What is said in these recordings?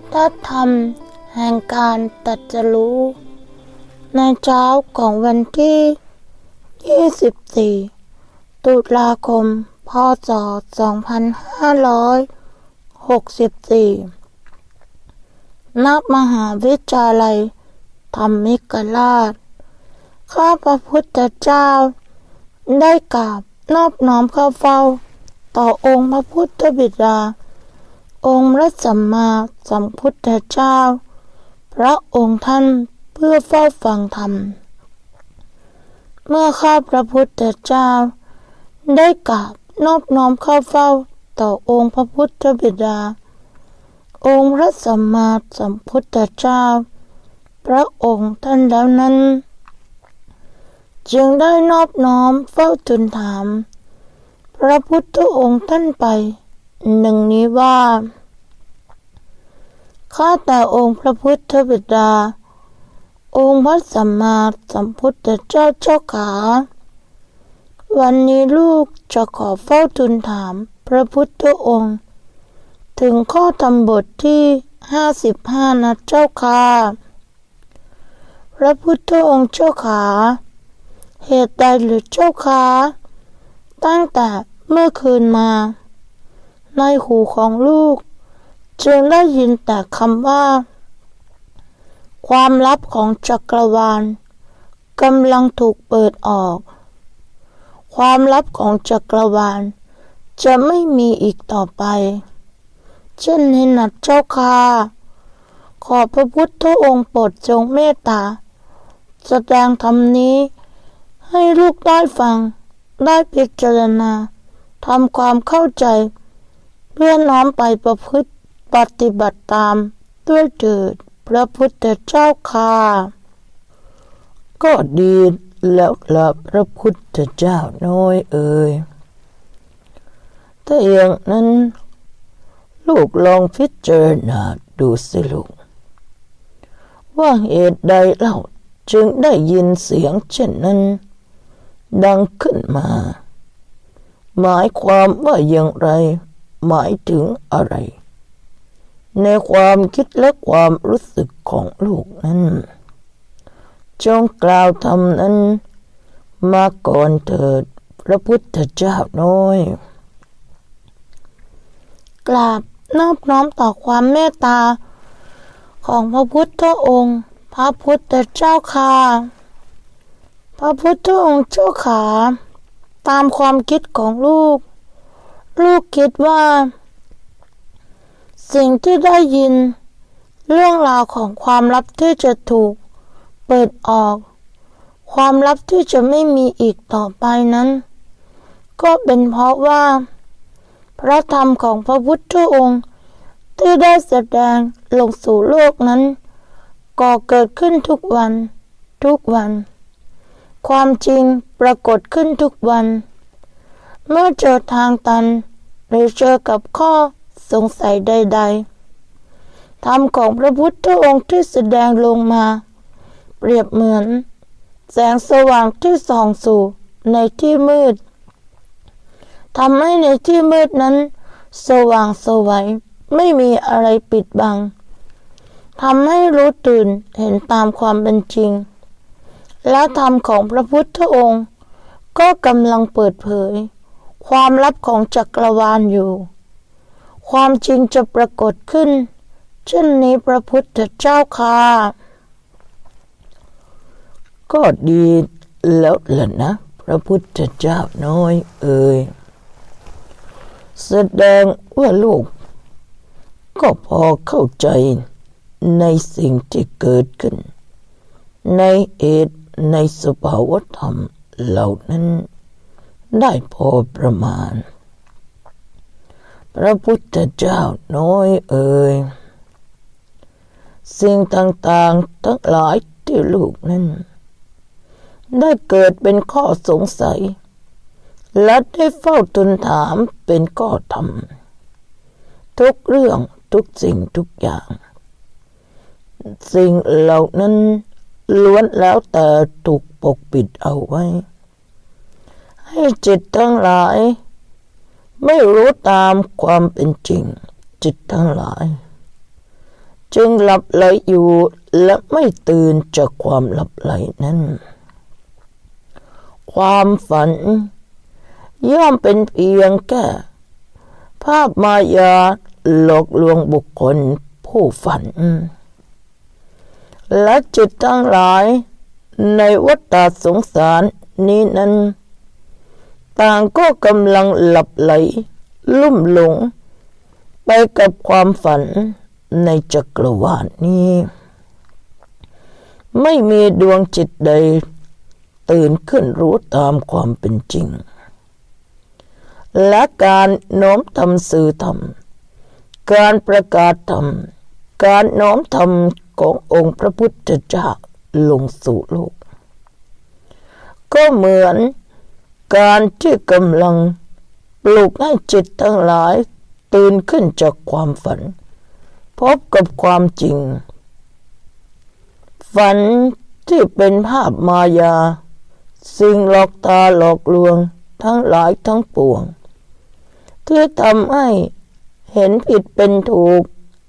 ทธธรรม แห่งการตัดสรู้ ในเช้าของวันที่ 24 ตุลาคม พศ 2564 ณ มหาวิทยาลัย ธรรมิกราช ข้าพระพุทธเจ้า ได้กราบนอบน้อมเข้าเฝ้า ต่อองค์พระพุทธบิดา องค์พระสัมมาสัมพุทธเจ้า พระองค์ท่านเพื่อเฝ้าฟังธรรม เมื่อข้าพระพุทธเจ้า ได้กราบนอบน้อมเข้าเฝ้าต่อองค์พระพุทธบิดา องค์พระสัมมาสัมพุทธเจ้า พระองค์ท่านแล้วนั้น จึงได้นอบน้อมเฝ้าทูลถาม พระพุทธองค์ท่านไป หนึ่งนี้ว่า ข้าแต่องค์พระพุทธบิดา องค์พระสัมมาสัมพุทธเจ้าเจ้าขา วันนี้ลูกจะขอเฝ้าทูลถามพระพุทธองค์ ถึงข้อธรรมบทที่ห้าสิบห้านะเจ้าค่ะพระพุทธองค์เจ้าขาเหตุใดหรือเจ้าคะตั้งแต่เมื่อคืนมา ในหูของลูก จึงได้ยินแต่คำว่า ความลับของจักรวาลกำลังถูกเปิดออก ความลับของจักรวาล จะไม่มีอีกต่อไป เช่นนี้นะเจ้าค่ะขอพระพุทธองค์โปรดจงเมตตา แสดงธรรมนี้ ให้ลูกได้ฟัง ได้พิจารณาทำความเข้าใจ เพื่อน้อมไปประพฤติปฏิบัติตาม ด้วยเถิดพระพุทธเจ้าค่ะก็ดีแล้วละพระพุทธเจ้าน้อยเอ่ยถ้าอย่างนั้น ลูกลองพิจารณาดูสิลูก ว่าเหตุใดเล่าจึงได้ยินเสียงเช่นนั้น ดังขึ้นมา หมายความว่าอย่างไร หมายถึงอะไร ในความคิดและความรู้สึกของลูกนั้น จงกล่าวทำนั้น มาก่อนเถิดพระพุทธเจ้าน้อย กราบนอบน้อมต่อความเมตตา ของพระพุทธองค์ พระพุทธเจ้าค่ะพระพุทธองค์เจ้าขา ตามความคิดของลูก ลูกคิดว่า สิ่งที่ได้ยิน เรื่องราวของความลับที่จะถูก เปิดออก ความลับที่จะไม่มีอีกต่อไปนั้น ก็เป็นเพราะว่า พระธรรมของพระพุทธองค์ที่ได้แสดงลงสู่โลกนั้นก่อเกิดขึ้นทุกวัน ทุกวัน ความจริงปรากฏขึ้นทุกวัน เมื่อเจอทางตัน หรือเจอกับข้อสงสัยใด ๆ ธรรมของพระพุทธองค์ที่แสดงลงมา เปรียบเหมือน แสงสว่างที่ส่องสู่ในที่มืดทำให้ในที่มืดนั้น สว่างสวัยไม่มีอะไรปิดบังทำให้รู้ตื่นเห็นตามความเป็นจริง และธรรมของพระพุทธองค์ ก็กำลังเปิดเผย ความลับของจักรวาลอยู่ ความจริงจะปรากฏขึ้น เช่นนี้พระพุทธเจ้าค่ะ ก็ดีแล้วล่ะนะ พระพุทธเจ้าน้อยเอ่ยแสดงว่าลูก ก็พอเข้าใจในสิ่งที่เกิดขึ้น ในเหตุในสภาวธรรมเหล่านั้น ได้พอประมาณ พระพุทธเจ้าน้อยเอ่ยสิ่งต่างๆทั้งหลายที่ลูกนั้น ได้เกิดเป็นข้อสงสัย และได้เฝ้าทูลถามเป็นข้อธรรม ทุกเรื่องทุกสิ่งทุกอย่าง สิ่งเหล่านั้นล้วนแล้วแต่ถูกปกปิดเอาไว้ ให้จิตทั้งหลาย ไม่รู้ตามความเป็นจริง จิตทั้งหลาย จึงหลับไหลอยู่และไม่ตื่นจากความหลับไหลนั้น ความฝัน ย่อมเป็นเพียงแค่ภาพมายาหลอกลวงบุคคลผู้ฝัน และจิตทั้งหลายในวัฏฏสงสารนี้นั้น ต่างก็กำลังหลับไหล ลุ่มหลง ไปกับความฝันในจักรวาลนี้ ไม่มีดวงจิตใด ตื่นขึ้นรู้ตามความเป็นจริง และการโน้มทำสื่อธรรมการประกาศธรรมการโน้มธรรมขององค์พระพุทธเจ้าลงสู่โลก ก็เหมือน การที่กำลังปลุกให้จิตทั้งหลาย ตื่นขึ้นจากความฝัน พบกับความจริง ฝันที่เป็นภาพมายา สิ่งหลอกตาหลอกลวงทั้งหลายทั้งปวง ที่ทำให้เห็นผิดเป็นถูก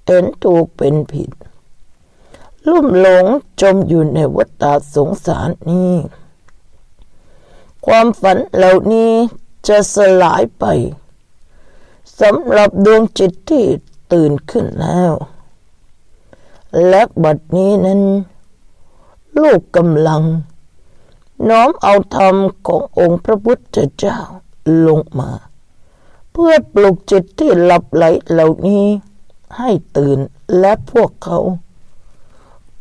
เห็นถูกเป็นผิด ลุ่มหลงจมอยู่ในวัฏสงสารนี้ ความฝันเหล่านี้จะสลายไปสำหรับดวงจิตที่ตื่นขึ้นแล้ว และบัดนี้นั้น ลูกกำลัง น้อมเอาธรรมขององค์พระพุทธเจ้าลงมา เพื่อปลุกจิตที่หลับไหลเหล่านี้ให้ตื่นและพวกเขา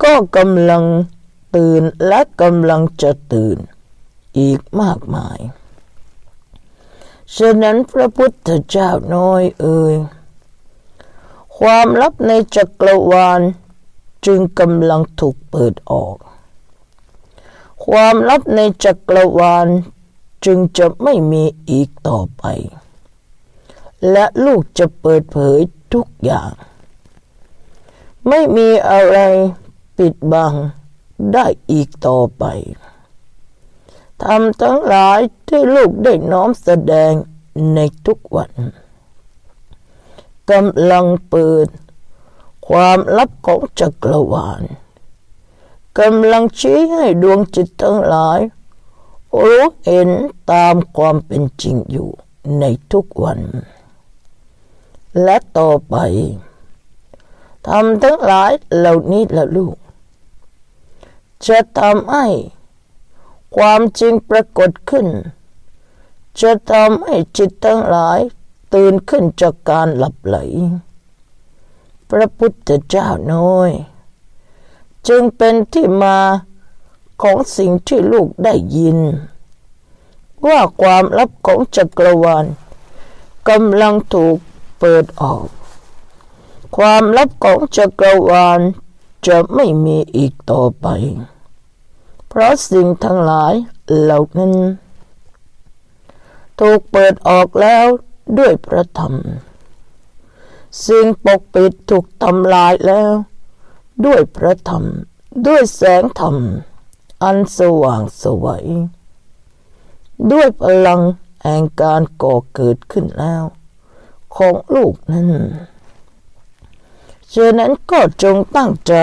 ก็กำลังตื่นและกำลังจะตื่น อีกมากมาย ฉะนั้นพระพุทธเจ้าน้อยเอ่ย ความลับในจักรวาลจึงกำลังถูกเปิดออก ความลับในจักรวาลจึงจะไม่มีอีกต่อไป และลูกจะเปิดเผยทุกอย่าง ไม่มีอะไรปิดบังได้อีกต่อไป ทำทั้งหลายที่ลูกได้น้อมแสดงในทุกวันกำลังเปิด ความลับของจักรวาลกำลังชี้ให้ดวงจิตทั้งหลาย รู้เห็นตามความเป็นจริงอยู่ในทุกวัน และต่อไปทำทั้งหลายเหล่านี้ละลูก จะทำให้ ความจริงปรากฏขึ้น จะทำให้จิตทั้งหลาย ตื่นขึ้นจากการหลับไหล พระพุทธเจ้าน้อย จึงเป็นที่มาของสิ่งที่ลูกได้ยิน ว่าความลับของจักรวาลกำลังถูกเปิดออก ความลับของจักรวาลจะไม่มีอีกต่อไป เพราะสิ่งทั้งหลายเหล่านั้น ถูกเปิดออกแล้วด้วยพระธรรม สิ่งปกปิดถูกทำลายแล้ว ด้วยพระธรรม ด้วยแสงธรรม อันสว่างสวัยด้วยพลังแห่งการก่อเกิดขึ้นแล้ว ของลูกนั้นฉะนั้นก็จงตั้งใจ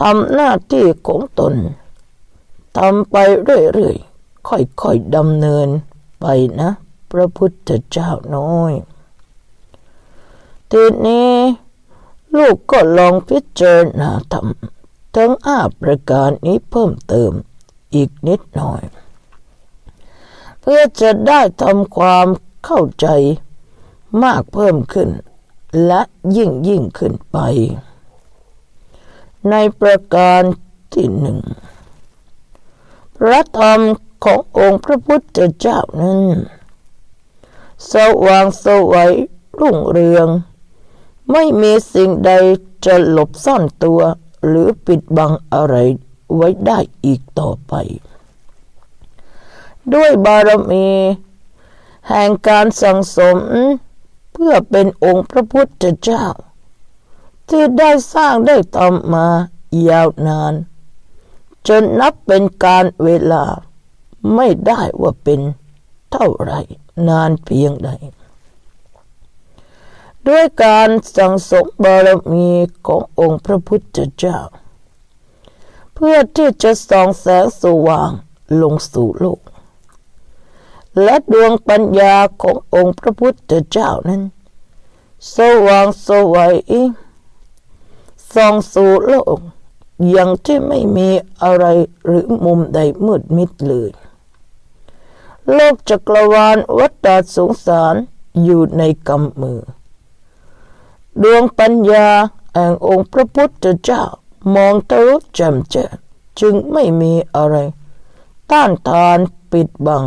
ทำหน้าที่ของตนทำไปเรื่อยๆ ค่อยๆดำเนินไปนะ พระพุทธเจ้าน้อย ทีนี้ ลูกก็ลองพิจารณาทำทั้งอาประการนี้เพิ่มเติมอีกนิดหน่อย เพื่อจะได้ทำความเข้าใจมากเพิ่มขึ้น และยิ่งยิ่งขึ้นไป ในประการที่หนึ่งพระธรรมขององค์พระพุทธเจ้านั้น สว่างสวัยรุ่งเรือง ไม่มีสิ่งใดจะหลบซ่อนตัวหรือปิดบังอะไรไว้ได้อีกต่อไป ด้วยบารมี แห่งการสั่งสมเพื่อเป็นองค์พระพุทธเจ้า ที่ได้สร้างได้ทำมายาวนาน จนนับเป็นการเวลาไม่ได้ว่าเป็นเท่าไรนานเพียงใด ด้วยการสั่งสมบารมีขององค์พระพุทธเจ้า เพื่อที่จะส่องแสงสว่างลงสู่โลก และดวงปัญญาขององค์พระพุทธเจ้านั้น สว่างสวัย ส่องสู่โลก อย่างที่ไม่มีอะไรหรือมุมใดมืดมิดเลย โลกจักรวาลวัฏฏะสงสารอยู่ในกำมือ ดวงปัญญาแห่งองค์พระพุทธเจ้ามองทะลุแจ่มแจ้งจึงไม่มีอะไร ต้านทานปิดบัง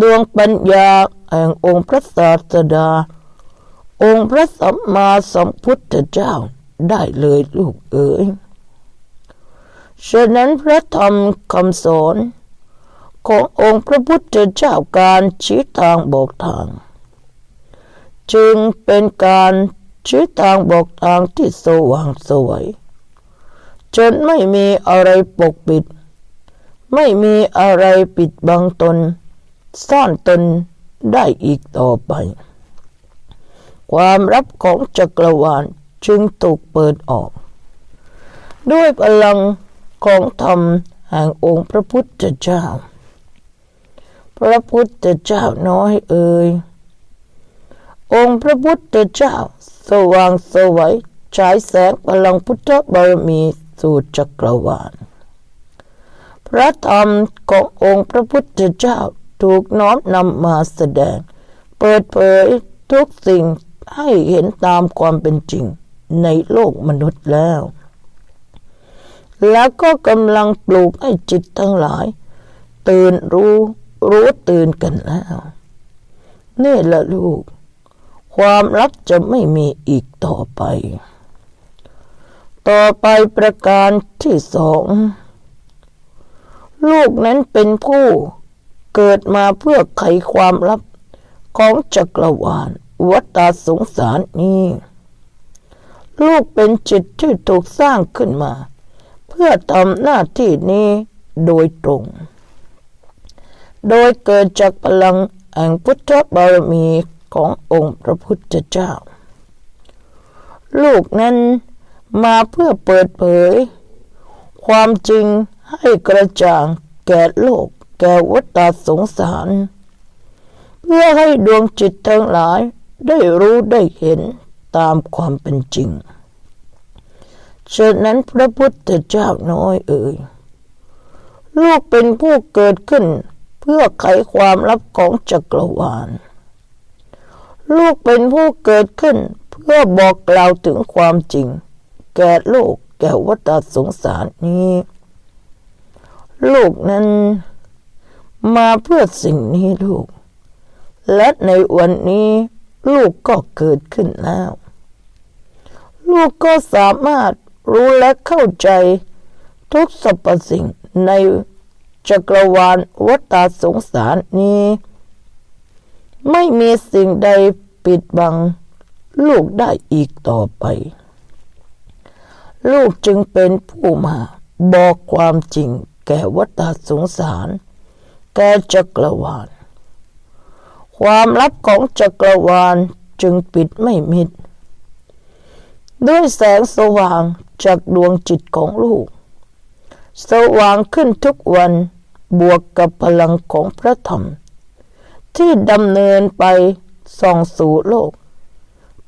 ดวงปัญญาแห่งองค์พระศาสดา องค์พระสัมมาสัมพุทธเจ้าได้เลยลูกเอ๋ย ฉะนั้นพระธรรมคำสอนขององค์พระพุทธเจ้าการชี้ทางบอกทาง จึงเป็นการชี้ทางบอกทางที่สว่างสวย จนไม่มีอะไรปกปิด ไม่มีอะไรปิดบังตน ซ่อนตนได้อีกต่อไป ความลับของจักรวาลจึงถูกเปิดออก ด้วยพลังของธรรมแห่งองค์พระพุทธเจ้า พระพุทธเจ้าน้อยเอ่ยองค์พระพุทธเจ้า สว่างสวัยฉายแสงพลังพุทธบารมีสู่จักรวาล พระธรรมขององค์พระพุทธเจ้าถูกน้อมนำมาแสดง เปิดเผยทุกสิ่ง ให้เห็นตามความเป็นจริงในโลกมนุษย์แล้ว แล้วก็กำลังปลูกให้จิตทั้งหลาย ตื่นรู้รู้ตื่นกันแล้วนี่แหละลูก ความลับจะไม่มีอีกต่อไป ต่อไปประการที่สอง ลูกนั้นเป็นผู้เกิดมาเพื่อไขความลับของจักรวาล วัฏสงสารนี้ ลูกเป็นจิตที่ถูกสร้างขึ้นมา เพื่อทำหน้าที่นี้โดยตรง โดยเกิดจากพลังแห่งพุทธบารมีขององค์พระพุทธเจ้า ลูกนั้นมาเพื่อเปิดเผย ความจริงให้กระจ่างแก่โลกแก่วัฏสงสาร เพื่อให้ดวงจิตทั้งหลาย ได้รู้ได้เห็นตามความเป็นจริงฉะนั้นพระพุทธเจ้าน้อยเอ่ยลูกเป็นผู้เกิดขึ้น เพื่อไขความลับของจักรวาล ลูกเป็นผู้เกิดขึ้น เพื่อบอกกล่าวถึงความจริง แก่โลกแก่วัฏสงสารนี้ ลูกนั้นมาเพื่อสิ่งนี้ลูก และในวันนี้ ลูกก็เกิดขึ้นแล้ว ลูกก็สามารถรู้และเข้าใจทุกสรรพสิ่งในจักรวาลวัฏสงสารนี้ ไม่มีสิ่งใดปิดบัง ลูกได้อีกต่อไป ลูกจึงเป็นผู้มา บอกความจริงแก่วัฏสงสาร แก่จักรวาล ความลับของจักรวาลจึงปิดไม่มิด ด้วยแสงสว่างจากดวงจิตของลูก สว่างขึ้นทุกวันบวกกับพลังของพระธรรม ที่ดำเนินไปส่องสู่โลก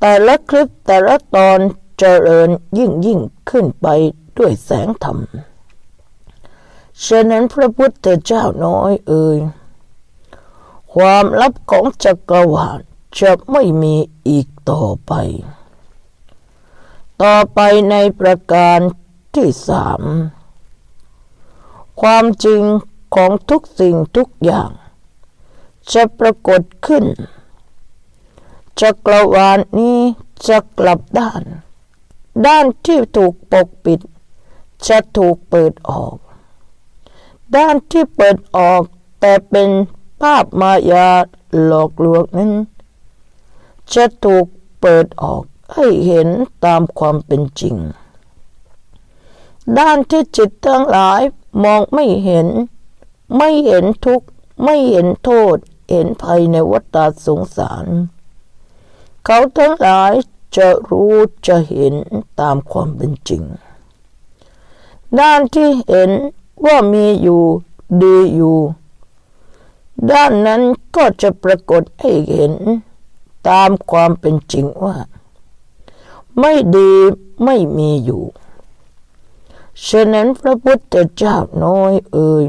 แต่ละคลิปแต่ละตอนเจริญยิ่งยิ่งขึ้นไปด้วยแสงธรรมฉะนั้นพระพุทธเจ้าน้อยเอ่ย ความลับของจักรวาลจะไม่มีอีกต่อไป ต่อไปในประการที่สามความจริงของทุกสิ่งทุกอย่าง จะปรากฏขึ้น จักรวาลนี้จะกลับด้าน ด้านที่ถูกปกปิด จะถูกเปิดออก ด้านที่เปิดออกแต่เป็น ภาพมายาหลอกลวงนั้น จะถูกเปิดออกให้เห็นตามความเป็นจริง ด้านที่จิตทั้งหลายมองไม่เห็น ไม่เห็นทุกข์ ไม่เห็นโทษ เห็นภัยในวัฏสงสาร เขาทั้งหลายจะรู้จะเห็นตามความเป็นจริง ด้านที่เห็นว่ามีอยู่ดีอยู่ ด้านนั้นก็จะปรากฏให้เห็นตามความเป็นจริงว่า ไม่ดีไม่มีอยู่ฉะนั้นพระพุทธเจ้าน้อยเอ่ย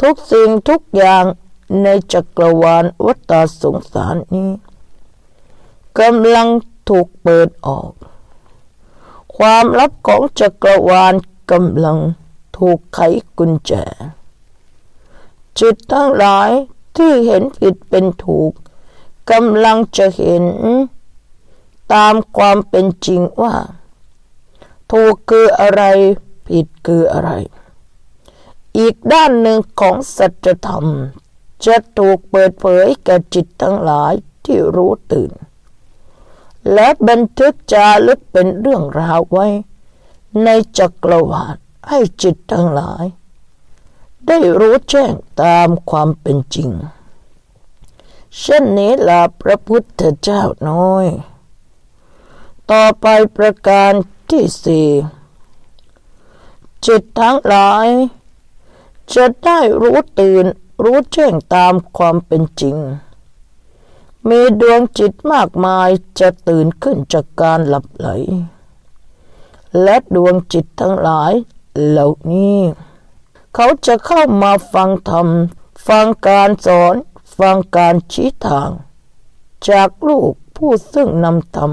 ทุกสิ่งทุกอย่างในจักรวาลวัฏสงสารนี้กำลังถูกเปิดออก ความลับของจักรวาลกำลังถูกไขกุญแจ จิตทั้งหลายที่เห็นผิดเป็นถูกกำลังจะเห็น ตามความเป็นจริงว่า ถูกคืออะไรผิดคืออะไร อีกด้านหนึ่งของสัจธรรม จะถูกเปิดเผยแก่จิตทั้งหลายที่รู้ตื่น และบันทึกจารึกเป็นเรื่องราวไว้ ในจักรวาลให้จิตทั้งหลาย ได้รู้แจ้งตามความเป็นจริง เช่นนี้ล่ะพระพุทธเจ้าน้อย ต่อไปประการที่สี่จิตทั้งหลาย จะได้รู้ตื่นรู้แจ้งตามความเป็นจริง มีดวงจิตมากมายจะตื่นขึ้นจากการหลับไหล และดวงจิตทั้งหลายเหล่านี้ เขาจะเข้ามาฟังธรรม ฟังการสอน ฟังการชี้ทาง จากลูกผู้ซึ่งนำธรรม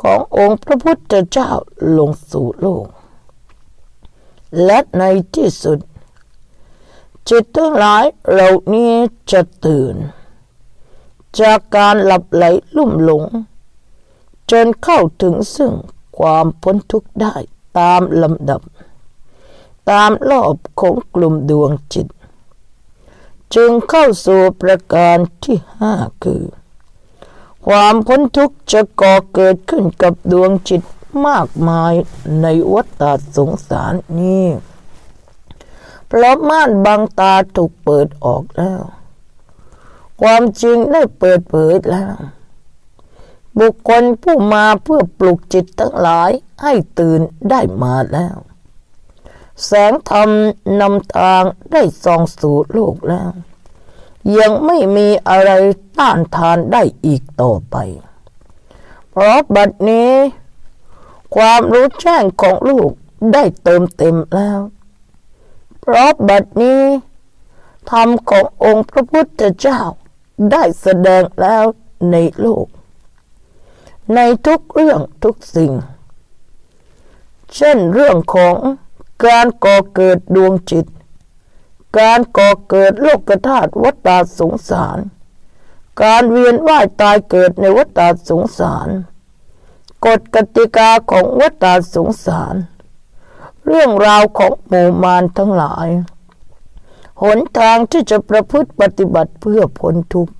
ขององค์พระพุทธเจ้าลงสู่โลก และในที่สุด จิตทั้งหลายเหล่านี้จะตื่น จากการหลับไหลลุ่มหลง จนเข้าถึงซึ่งความพ้นทุกข์ได้ตามลำดับ ตามรอบของกลุ่มดวงจิต จึงเข้าสู่ประการที่ห้าคือ ความพ้นทุกข์จะก่อเกิดขึ้นกับดวงจิตมากมายในวัฏสงสารนี้เพราะม่านบางตาถูกเปิดออกแล้ว ความจริงได้เปิดเผยแล้ว บุคคลผู้มาเพื่อปลุกจิตทั้งหลายให้ตื่นได้มาแล้ว แสงธรรมนำทางได้ส่องสู่โลกแล้ว ยังไม่มีอะไรต้านทานได้อีกต่อไป เพราะบัดนี้ ความรู้แจ้งของลูกได้เติมเต็มแล้ว เพราะบัดนี้ธรรมขององค์พระพุทธเจ้าได้แสดงแล้วในโลก ในทุกเรื่องทุกสิ่ง เช่นเรื่องของ การก่อเกิดดวงจิต การก่อเกิดโลกธาตุวัฏสงสาร การเวียนว่ายตายเกิดในวัฏสงสาร กฎกติกาของวัฏสงสาร เรื่องราวของหมู่มารทั้งหลาย หนทางที่จะประพฤติปฏิบัติเพื่อพ้นทุกข์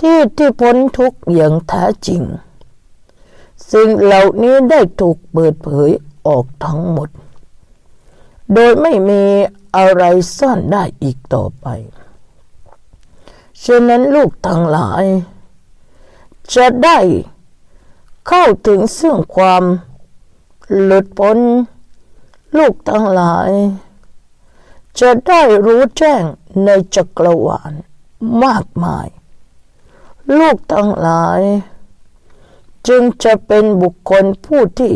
ที่ที่พ้นทุกข์อย่างแท้จริง สิ่งเหล่านี้ได้ถูกเปิดเผยออกทั้งหมด โดยไม่มีอะไรซ่อนได้อีกต่อไปฉะนั้นลูกทั้งหลาย จะได้เข้าถึงซึ่งความหลุดพ้น ลูกทั้งหลาย จะได้รู้แจ้งในจักรวาลมากมาย ลูกทั้งหลาย จึงจะเป็นบุคคลผู้ที่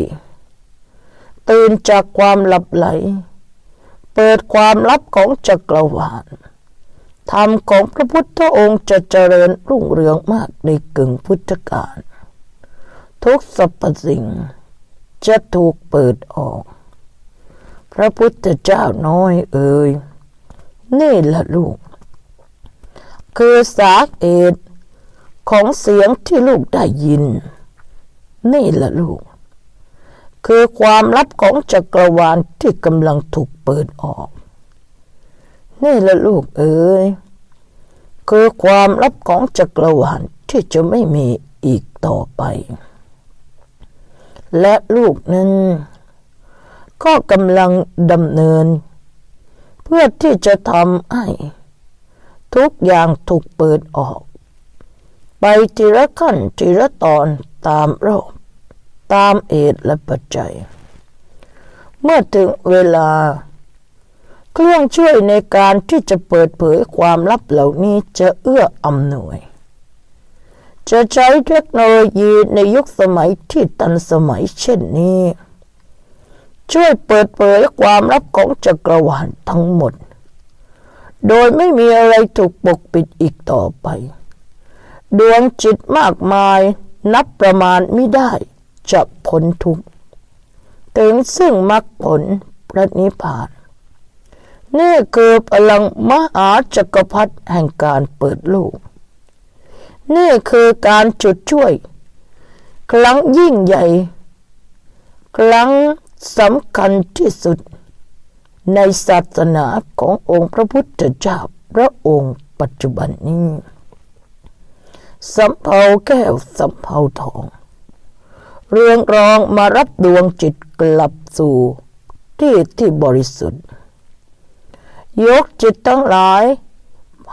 ตื่นจากความหลับไหล เปิดความลับของจักรวาลธรรมของพระพุทธองค์จะเจริญรุ่งเรืองมากในกึ่งพุทธกาลทุกสรรพสิ่งจะถูกเปิดออก พระพุทธเจ้าน้อยเอ่ยนี่ละลูก คือสาเหตุของเสียงที่ลูกได้ยิน นี่ละลูก คือความลับของจักรวาลที่กำลังถูกเปิดออก นี่ละลูกเอ๋ยคือความลับของจักรวาลที่จะไม่มีอีกต่อไป และลูกนั้น ก็กำลังดำเนิน เพื่อที่จะทำให้ทุกอย่างถูกเปิดออก ไปทีละขั้นทีละตอนตามรอบ ตามเหตุและปัจจัย เมื่อถึงเวลา เครื่องช่วยในการที่จะเปิดเผยความลับเหล่านี้จะเอื้ออำนวย จะใช้เทคโนโลยีในยุคสมัยที่ทันสมัยเช่นนี้ ช่วยเปิดเผยความลับของจักรวาลทั้งหมด โดยไม่มีอะไรถูกปกปิดอีกต่อไป ดวงจิตมากมายนับประมาณไม่ได้ จะพ้นทุกข์ถึงซึ่งมรรคผลพระนิพพานนี่คือพลังมหาจักรพรรดิแห่งการเปิดโลก นี่คือการจุดช่วย ครั้งยิ่งใหญ่ ครั้งสำคัญที่สุด ในศาสนาขององค์พระพุทธเจ้าพระองค์ปัจจุบันนี้สำเภาแก้วสำเภาทอง เรืองรองมารับดวงจิตกลับสู่ ที่ที่บริสุทธิ์ ยกจิตทั้งหลาย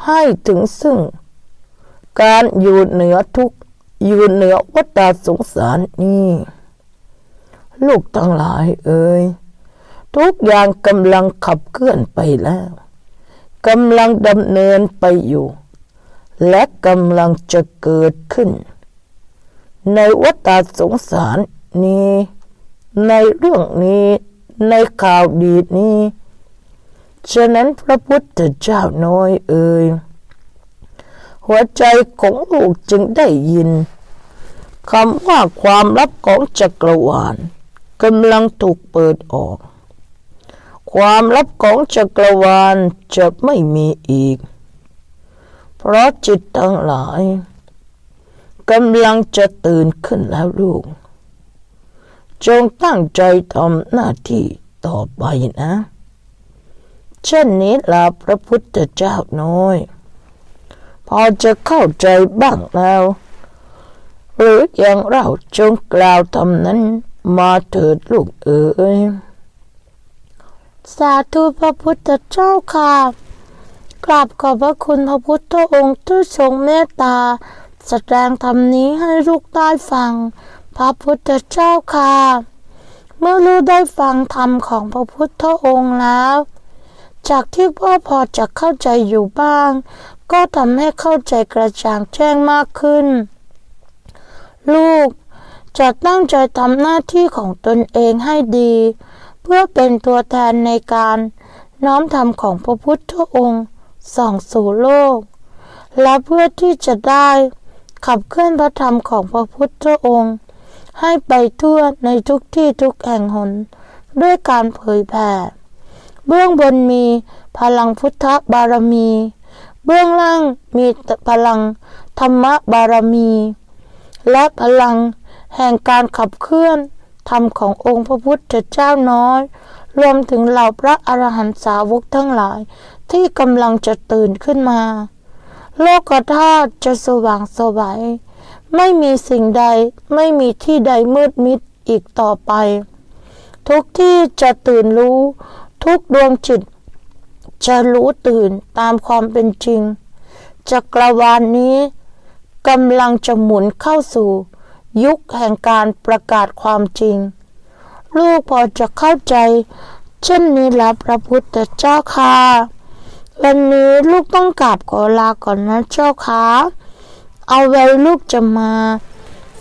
ให้ถึงซึ่ง การอยู่เหนือทุกอยู่เหนือวัฏสงสารนี้ ลูกทั้งหลายเอ่ยทุกอย่างกำลังขับเคลื่อนไปแล้วกำลังดำเนินไปอยู่ และกำลังจะเกิดขึ้น ในวัฏสงสารนี้ ในเรื่องนี้ ในข่าวดีนี้ ฉะนั้นพระพุทธเจ้าน้อยเอ่ยหัวใจของลูกจึงได้ยินคำว่าความลับของจักรวาลกำลังถูกเปิดออก ความลับของจักรวาลจะไม่มีอีก เพราะจิตทั้งหลาย กำลังจะตื่นขึ้นแล้วลูก จงตั้งใจทำหน้าที่ต่อไปนะเช่นนี้ลาพระพุทธเจ้าน้อย พอจะเข้าใจบ้างแล้ว หรืออย่างเราจงกล่าวทำนั้นมาเถิดลูกเอ๋ยสาธุพระพุทธเจ้าค่ะกราบขอบพระคุณพระพุทธองค์ที่ทรงเมตตา แสดงธรรมนี้ให้ลูกได้ฟัง พระพุทธเจ้าค่ะ เมื่อลูกได้ฟังธรรมของพระพุทธองค์แล้ว จากที่พ่อพอจะเข้าใจอยู่บ้าง ก็ทำให้เข้าใจกระจ่างแจ้งมากขึ้น ลูกจะตั้งใจทำหน้าที่ของตนเองให้ดี เพื่อเป็นตัวแทนในการน้อมธรรมของพระพุทธองค์ส่องสู่โลก และเพื่อที่จะได้ ขับเคลื่อนพระธรรมของพระพุทธองค์ ให้ไปทั่วในทุกที่ทุกแห่งหน ด้วยการเผยแผ่เบื้องบนมีพลังพุทธบารมี เบื้องล่างมีพลังธรรมบารมี และพลังแห่งการขับเคลื่อนธรรมขององค์พระพุทธเจ้าน้อย รวมถึงเหล่าพระอรหันตสาวกทั้งหลายที่กำลังจะตื่นขึ้นมา โลกธาตุจะสว่างสวัย ไม่มีสิ่งใดไม่มีที่ใดมืดมิดอีกต่อไป ทุกที่จะตื่นรู้ ทุกดวงจิต จะรู้ตื่นตามความเป็นจริง จักรวาลนนี้กำลังจะหมุนเข้าสู่ ยุคแห่งการประกาศความจริง ลูกพอจะเข้าใจ เช่นนี้แล้วพระพุทธเจ้าค่ะ วันนี้ลูกต้องกราบขอลาก่อนนะเจ้าค่ะ เอาไว้ลูกจะมา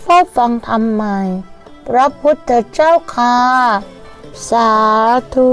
เฝ้าฟังธรรมใหม่ พระพุทธเจ้าค่ะ สาธุ